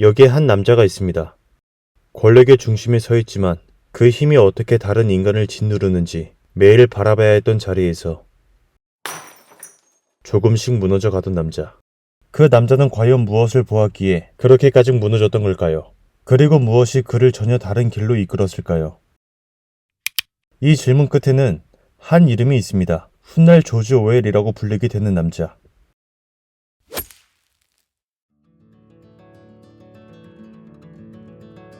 여기에 한 남자가 있습니다. 권력의 중심에 서 있지만 그 힘이 어떻게 다른 인간을 짓누르는지 매일 바라봐야 했던 자리에서 조금씩 무너져 가던 남자. 그 남자는 과연 무엇을 보았기에 그렇게까지 무너졌던 걸까요? 그리고 무엇이 그를 전혀 다른 길로 이끌었을까요? 이 질문 끝에는 한 이름이 있습니다. 훗날 조지 오웰이라고 불리게 되는 남자.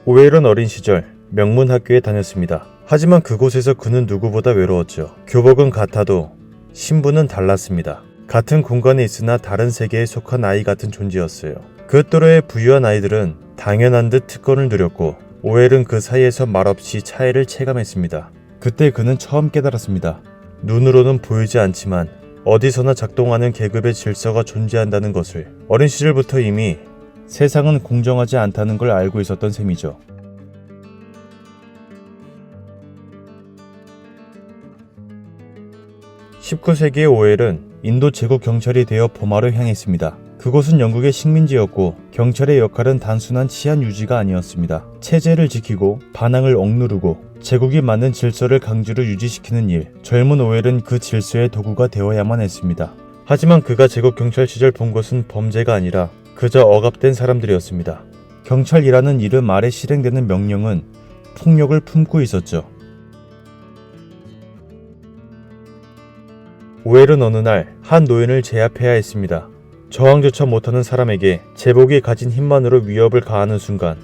오웰은 어린 시절 명문학교에 다녔습니다. 하지만 그곳에서 그는 누구보다 외로웠죠. 교복은 같아도 신분은 달랐습니다. 같은 공간에 있으나 다른 세계에 속한 아이 같은 존재였어요. 그 또래의 부유한 아이들은 당연한 듯 특권을 누렸고 오웰은 그 사이에서 말없이 차이를 체감했습니다. 그때 그는 처음 깨달았습니다. 눈으로는 보이지 않지만 어디서나 작동하는 계급의 질서가 존재한다는 것을 어린 시절부터 이미 세상은 공정하지 않다는 걸 알고 있었던 셈이죠. (19세기의) 오웰은 인도 제국 경찰이 되어 보마로 향했습니다. 그곳은 영국의 식민지였고 경찰의 역할은 단순한 치안 유지가 아니었습니다. 체제를 지키고 반항을 억누르고 제국이 만든 질서를 강제로 유지시키는 일. 젊은 오웰은 그 질서의 도구가 되어야만 했습니다. 하지만 그가 제국 경찰 시절 본 것은 범죄가 아니라 그저 억압된 사람들이었습니다. 경찰이라는 이름 아래 실행되는 명령은 폭력을 품고 있었죠. 오웰은 어느 날 한 노인을 제압해야 했습니다. 저항조차 못하는 사람에게 제복이 가진 힘만으로 위협을 가하는 순간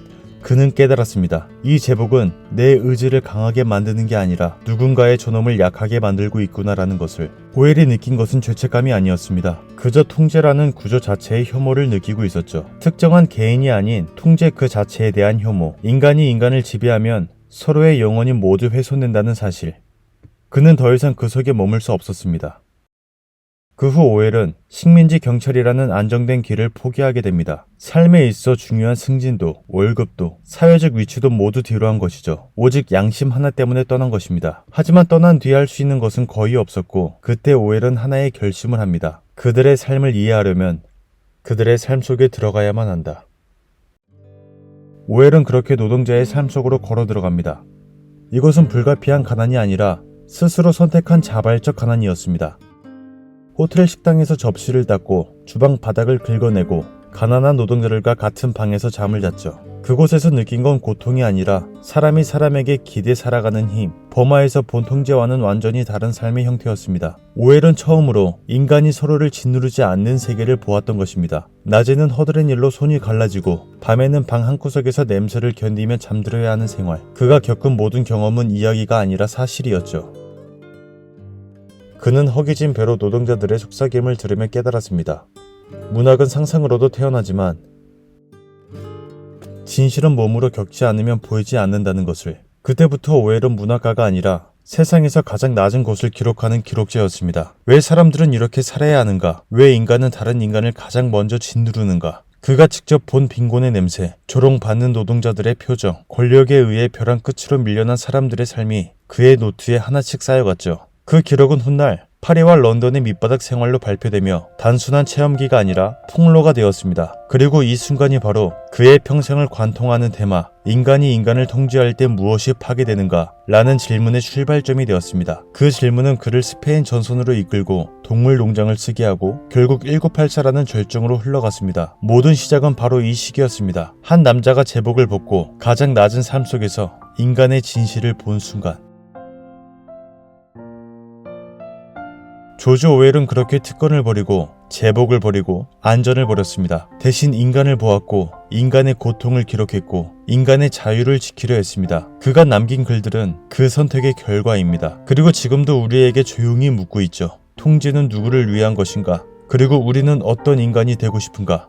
그는 깨달았습니다. 이 제복은 내 의지를 강하게 만드는 게 아니라 누군가의 존엄을 약하게 만들고 있구나라는 것을 오웰이 느낀 것은 죄책감이 아니었습니다. 그저 통제라는 구조 자체의 혐오를 느끼고 있었죠. 특정한 개인이 아닌 통제 그 자체에 대한 혐오. 인간이 인간을 지배하면 서로의 영혼이 모두 훼손된다는 사실. 그는 더 이상 그 속에 머물 수 없었습니다. 그 후 오웰은 식민지 경찰이라는 안정된 길을 포기하게 됩니다. 삶에 있어 중요한 승진도, 월급도, 사회적 위치도 모두 뒤로한 것이죠. 오직 양심 하나 때문에 떠난 것입니다. 하지만 떠난 뒤에 할수 있는 것은 거의 없었고, 그때 오웰은 하나의 결심을 합니다. 그들의 삶을 이해하려면 그들의 삶 속에 들어가야만 한다. 오웰은 그렇게 노동자의 삶 속으로 걸어 들어갑니다. 이것은 불가피한 가난이 아니라 스스로 선택한 자발적 가난이었습니다. 호텔 식당에서 접시를 닦고 주방 바닥을 긁어내고 가난한 노동자들과 같은 방에서 잠을 잤죠. 그곳에서 느낀 건 고통이 아니라 사람이 사람에게 기대 살아가는 힘, 버마에서 본 통제와는 완전히 다른 삶의 형태였습니다. 오웰은 처음으로 인간이 서로를 짓누르지 않는 세계를 보았던 것입니다. 낮에는 허드렛 일로 손이 갈라지고 밤에는 방 한구석에서 냄새를 견디며 잠들어야 하는 생활. 그가 겪은 모든 경험은 이야기가 아니라 사실이었죠. 그는 허기진 배로 노동자들의 속삭임을 들으며 깨달았습니다. 문학은 상상으로도 태어나지만 진실은 몸으로 겪지 않으면 보이지 않는다는 것을 그때부터 오웰은 문학가가 아니라 세상에서 가장 낮은 곳을 기록하는 기록자였습니다. 왜 사람들은 이렇게 살아야 하는가? 왜 인간은 다른 인간을 가장 먼저 짓누르는가? 그가 직접 본 빈곤의 냄새, 조롱받는 노동자들의 표정, 권력에 의해 벼랑 끝으로 밀려난 사람들의 삶이 그의 노트에 하나씩 쌓여갔죠. 그 기록은 훗날 파리와 런던의 밑바닥 생활로 발표되며 단순한 체험기가 아니라 폭로가 되었습니다. 그리고 이 순간이 바로 그의 평생을 관통하는 테마, 인간이 인간을 통제할 때 무엇이 파괴되는가? 라는 질문의 출발점이 되었습니다. 그 질문은 그를 스페인 전선으로 이끌고 동물 농장을 쓰게 하고 결국 1984라는 절정으로 흘러갔습니다. 모든 시작은 바로 이 시기였습니다. 한 남자가 제복을 벗고 가장 낮은 삶 속에서 인간의 진실을 본 순간 조지 오웰은 그렇게 특권을 버리고 제복을 버리고 안전을 버렸습니다. 대신 인간을 보았고 인간의 고통을 기록했고 인간의 자유를 지키려 했습니다. 그가 남긴 글들은 그 선택의 결과입니다. 그리고 지금도 우리에게 조용히 묻고 있죠. 통제는 누구를 위한 것인가? 그리고 우리는 어떤 인간이 되고 싶은가?